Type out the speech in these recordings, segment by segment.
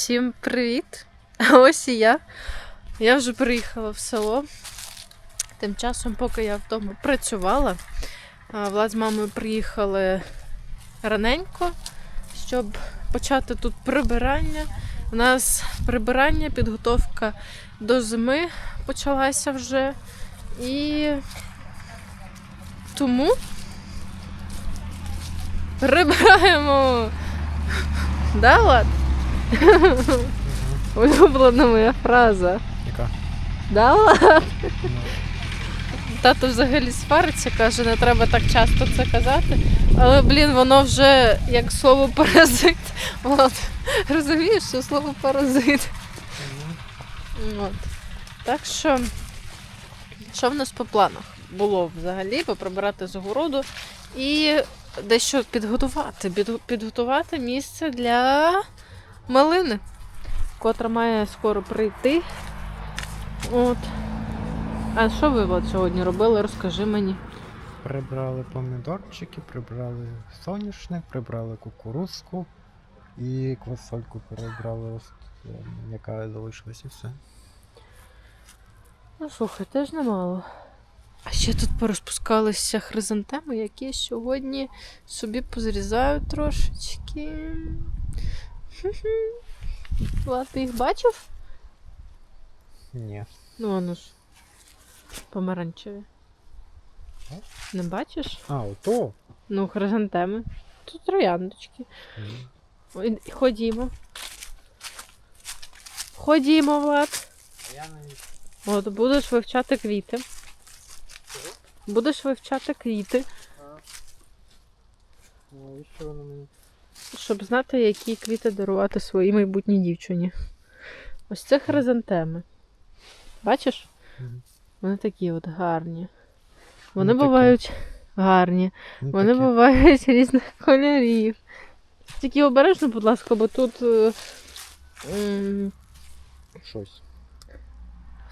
Всім привіт! Ось і я. Я вже приїхала в село. Тим часом, поки я вдома працювала, Влад з мамою приїхали раненько, щоб почати тут прибирання. У нас прибирання, підготовка до зими почалася вже. І тому прибираємо. Да, Влад? Улюблена моя фраза. Яка? Да, Влад? Тато взагалі свариться, каже, не треба так часто це казати. Але, блін, воно вже як слово паразит. Влад, розумієш, що слово паразит. От. Так що, що в нас по планах? Було взагалі поприбирати з огороду і дещо підготувати. Підготувати місце для малини, котра має скоро прийти. От. А що ви от сьогодні робили? Розкажи мені. Прибрали помідорчики, прибрали соняшник, прибрали кукурузку і квасольку перебрали, е, яка залишилась і все. Ну, слухай, теж немало. А ще тут порозпускалися хризантеми, які сьогодні собі позрізаю трошечки. Влад, ти їх бачив? Ні. Ну, воно ж. Помаранчеві. Не бачиш? А, ото? Ну, хризантеми. Тут трояндочки. Ой, Ходімо. Ходімо, Влад. Я навіть. От будеш вивчати квіти. Будеш вивчати квіти, Навіщо воно мені? Щоб знати, які квіти дарувати своїй майбутній дівчині. Ось це хризантеми. Бачиш? Вони такі от гарні. Вони Ну, такі. бувають гарні. Ну, Вони таке. бувають різних кольорів. Тільки обережно, будь ласка, бо тут е, м, Щось.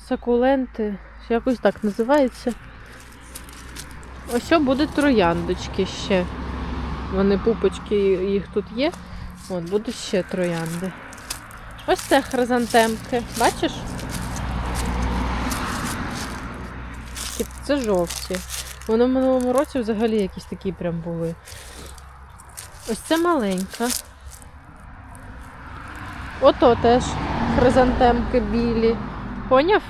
сакуленти, якось так називається. Ось будуть трояндочки ще. Вони пупочки, їх тут є. От, будуть ще троянди. Ось це хризантемки. Бачиш? Це жовті. Вони в минулому році взагалі якісь такі прям були. Ось це маленька. Ото теж хризантемки білі. Поняв?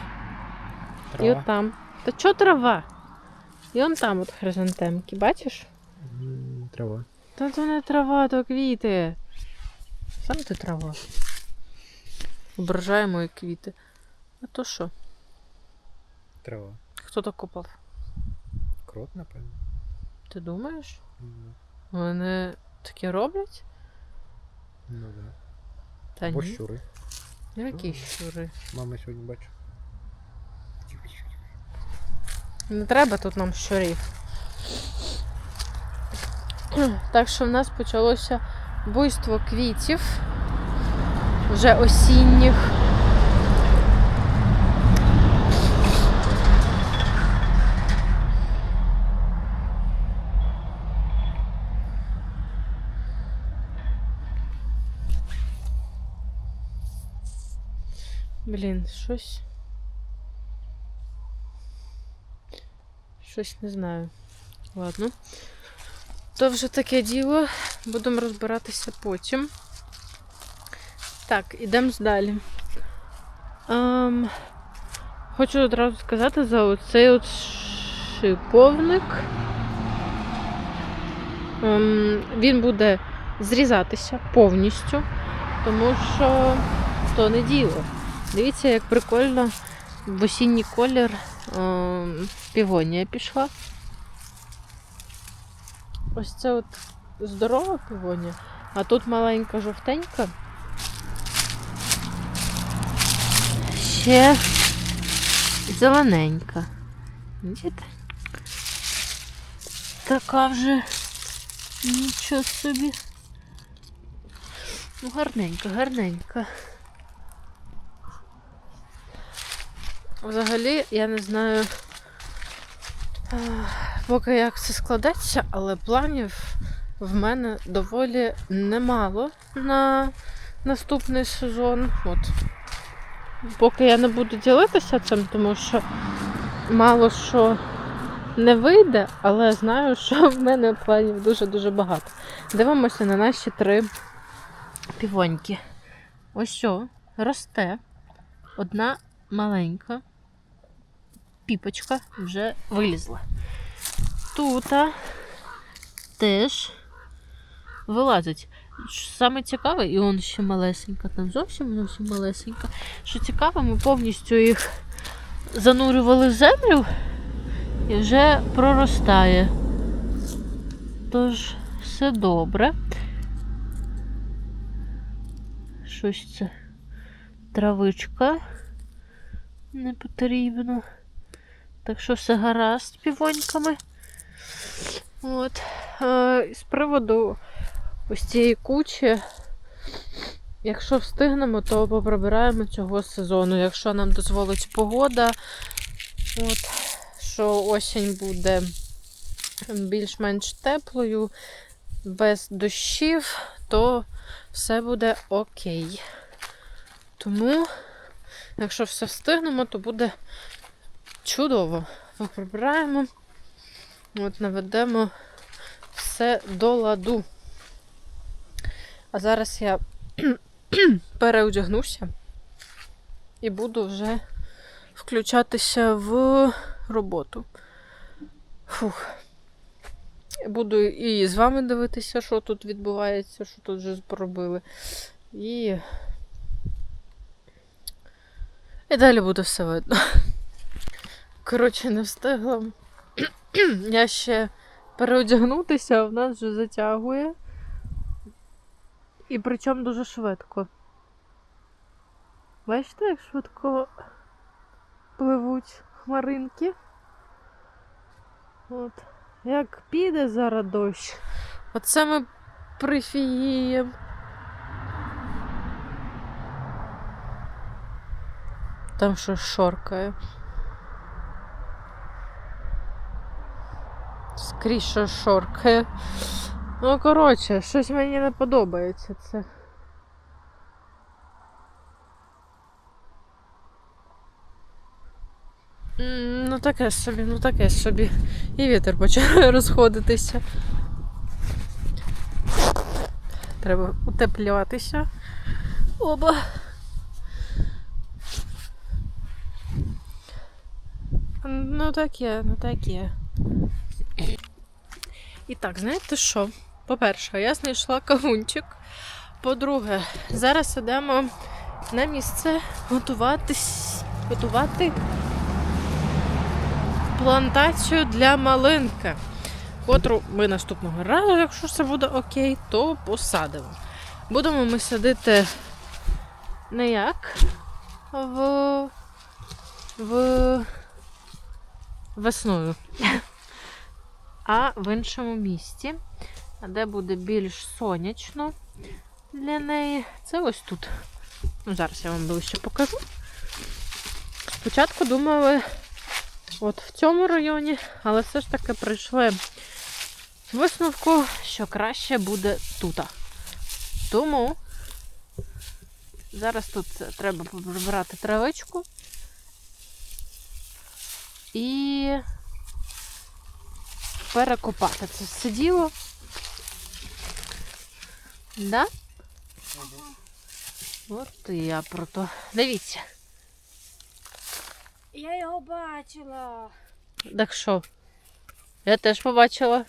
І Трава. от там. Та чо трава? І он там от хризантемки, бачиш? Трава. Та то не трава, то квіти. Сам ти трава. Ображає мої квіти. А то що? Трава. Хто то копав? Крот, напевно. Ти думаєш? М, Вони таке роблять? Ну да. Та Або ні. щури. Які щури? Мама сьогодні бачу. Не треба тут нам щурів. Так що в нас почалося буйство квітів вже осінніх. Блін, щось. Щось не знаю. Ладно. То вже таке діло. Будемо розбиратися потім. Так, ідемо далі. Ем, хочу одразу сказати за оцей от шиповник. Ем, він буде зрізатися повністю, тому що то не діло. Дивіться, як прикольно в осінній колір ем, півонія пішла. Ось це от здорова півонія, а тут маленька жовтенька. Ще зелененька. Бачите? Така вже нічого собі. Ну, гарненька, гарненька. Взагалі, я не знаю, поки як це складеться, але планів в мене доволі немало на наступний сезон. От. Поки я не буду ділитися цим, тому що мало що не вийде, але знаю, що в мене планів дуже-дуже багато. Дивимося на наші три півоньки. Ось що, росте. Одна маленька піпочка вже вилізла. Тута теж вилазить. Саме цікаве, і он ще малесенька, там зовсім зовсім малесенька. Що цікаво, ми повністю їх занурювали в землю і вже проростає. Тож, все добре. Щось це травичка не потрібно. Так що все гаразд з півоньками. От. Е, з приводу ось цієї кучі. Якщо встигнемо, то поприбираємо цього сезону. Якщо нам дозволить погода, от, що осінь буде більш-менш теплою, без дощів, то все буде окей. Тому, якщо все встигнемо, то буде чудово. Поприбираємо, от наведемо все до ладу. А зараз я переодягнуся і буду вже включатися в роботу. Фух. Буду і з вами дивитися, що тут відбувається, що тут вже зробили. І. І далі буде все видно. Коротше, не встигла. Я ще переодягнутися, а в нас вже затягує. І причому дуже швидко. Бачите, як швидко пливуть хмаринки? От. Як піде зараз дощ, оце ми прифієм. Там щось шоркає. Скрізь шоркає. Ну, коротше, щось мені не подобається це. Ну таке собі, ну таке собі. І вітер почав розходитися. Треба утеплюватися. Оба. Ну таке, ну таке. І так, знаєте що? По-перше, я знайшла кавунчик. По-друге, зараз ідемо на місце готуватись, готувати плантацію для малинки, котру ми наступного разу, якщо все буде окей, то посадимо. Будемо ми садити не як в, в весною, а в іншому місці, де буде більш сонячно для неї. Це ось тут. Ну, зараз я вам ближче покажу. Спочатку думали от в цьому районі, але все ж таки прийшли висновку, що краще буде тут. Тому зараз тут треба прибирати травичку і перекопати це все діло. Да? От і я про то. Дивіться. Я його бачила. Так що? Я теж побачила.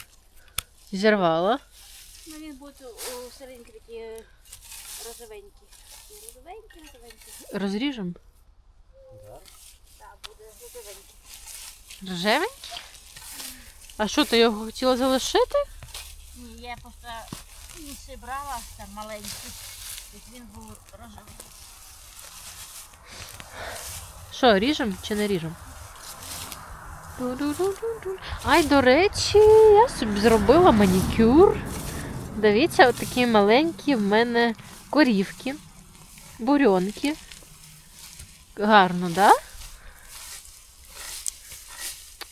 Зірвала. Ну він буде у серединки такі розовенькі. Розовенькі, розовенькі. Розріжемо. Так, буде розовенький. Ржевенький? А що, ти його хотіла залишити? Ні, я просто інший брала, там маленький. Ось він був рожевий. Що, ріжемо чи не ріжемо? Ай, до речі, я собі зробила манікюр. Дивіться, от такі маленькі в мене корівки, бурьонки. Гарно, да?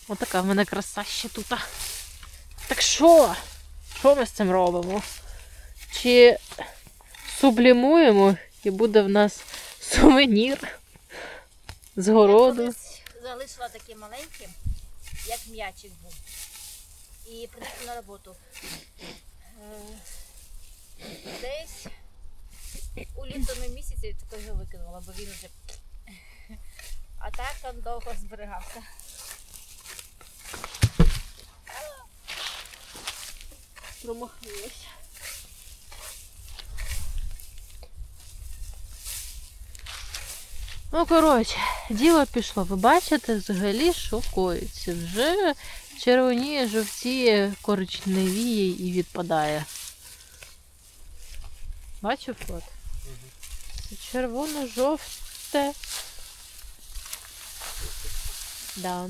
Отака в мене краса ще тут. Так що? Що ми з цим робимо? Чи сублімуємо і буде в нас сувенір з Я городу. колись залишила таким маленьким, як м'ячик був. І принесла на роботу. Е, Десь у літому місяці такого викинула, бо він вже. А так він довго зберігався. Промахнулася. Ну, коротше, діло пішло. Ви бачите, взагалі що коїться. Вже червоніє, жовтіє, коричневіє і відпадає. Бачив от? Це червоно-жовте. Да.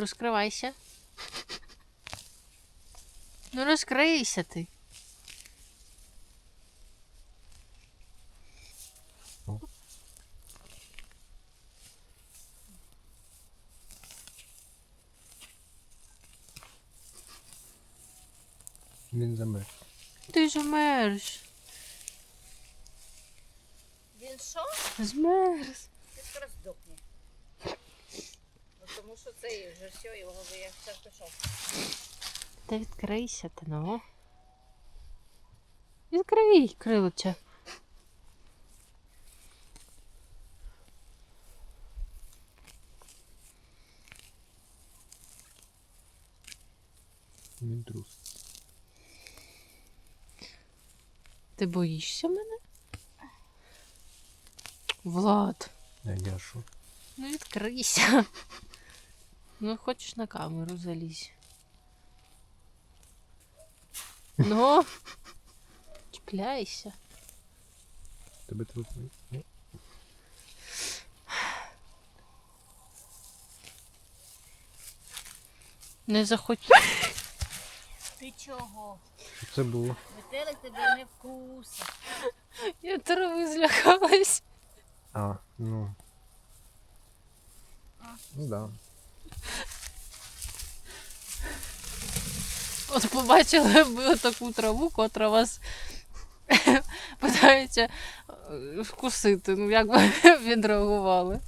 Розкривайся. Ну розкрийся ти. Він замер. Ти ж мерз. Він що? Змерз. Ти скоро здохне. Тому що цей вже все, його вже я все пішов. Та відкрийся ти, ну. Відкрий крилича. Він трус. Ти боїшся мене? Влад, А я що? ну відкрийся. Ну, хочеш на камеру залізь. Ну, чіпляйся. Тебе трус? Ні? Не захоч. Ти чого? Що це було? Метелик тебе не вкусить. Я трави злякалась. А, ну. Ну да. От побачили ви таку траву, котра вас питається е, вкусити. Ну, як би відреагували?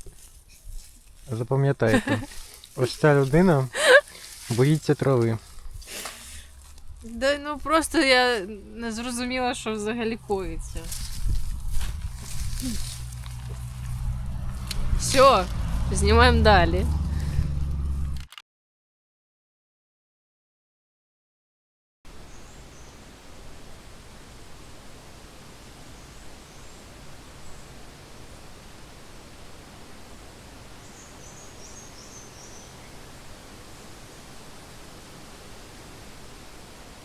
Запам'ятайте, ось ця людина боїться трави. Да, ну просто я не зрозуміла, що взагалі коїться. Все, знімаємо далі.